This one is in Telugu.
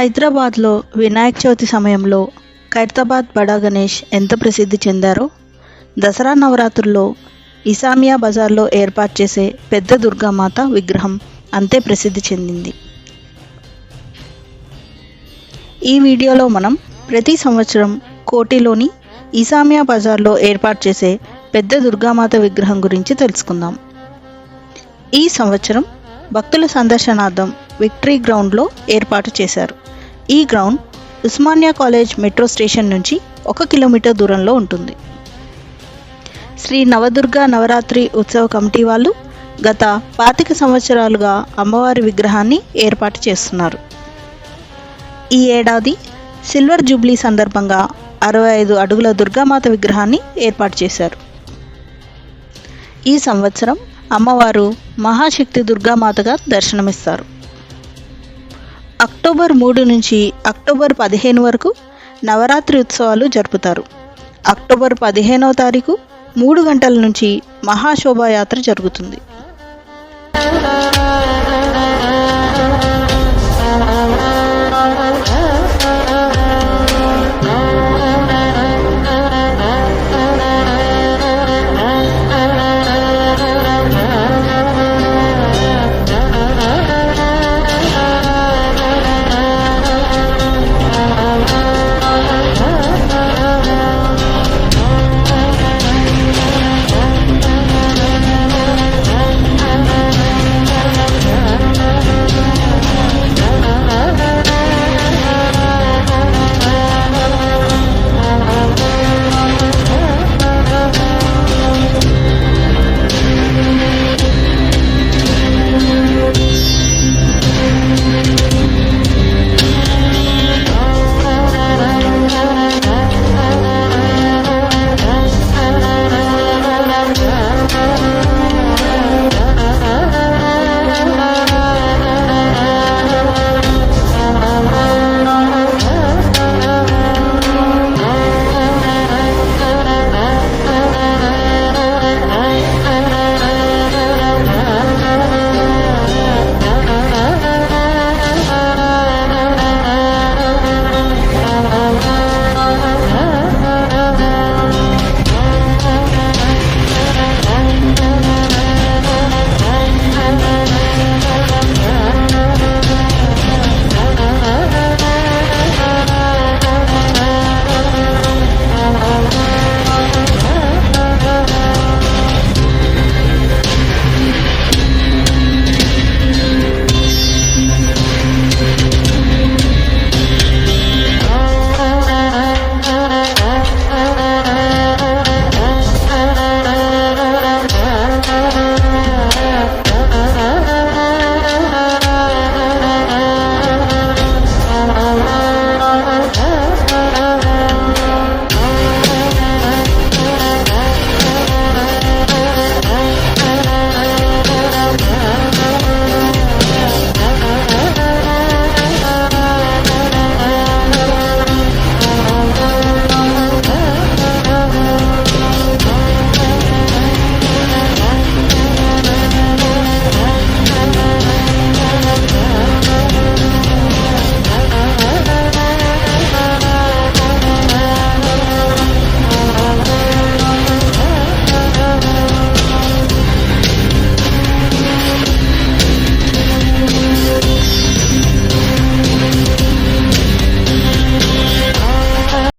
హైదరాబాద్లో వినాయక చవితి సమయంలో ఖైరతాబాద్ బడా గణేష్ ఎంత ప్రసిద్ధి చెందారో దసరా నవరాత్రుల్లో ఇసామియా బజార్లో ఏర్పాటు చేసే పెద్ద దుర్గామాత విగ్రహం అంతే ప్రసిద్ధి చెందింది. ఈ వీడియోలో మనం ప్రతి సంవత్సరం కోటిలోని ఇసామియా బజార్లో ఏర్పాటు చేసే పెద్ద దుర్గామాత విగ్రహం గురించి తెలుసుకుందాం. ఈ సంవత్సరం భక్తుల సందర్శనార్థం విక్టరీ గ్రౌండ్లో ఏర్పాటు చేశారు. ఈ ground Osmania college metro station నుంచి ఒక కిలోమీటర్ దూరంలో ఉంటుంది. శ్రీ నవదుర్గ నవరాత్రి ఉత్సవ కమిటీ వాళ్ళు గత పాతిక సంవత్సరాలుగా అమ్మవారి విగ్రహాన్ని ఏర్పాటు చేస్తున్నారు. ఈ ఏడాది సిల్వర్ జూబ్లీ సందర్భంగా అరవై ఐదు అడుగుల దుర్గామాత విగ్రహాన్ని ఏర్పాటు చేశారు. ఈ సంవత్సరం అమ్మవారు మహాశక్తి దుర్గామాతగా దర్శనమిస్తారు. అక్టోబర్ మూడు నుంచి అక్టోబర్ పదిహేను వరకు నవరాత్రి ఉత్సవాలు జరుపుతారు. అక్టోబర్ పదిహేనవ తారీఖు మూడు గంటల నుంచి మహాశోభాయాత్ర జరుగుతుంది.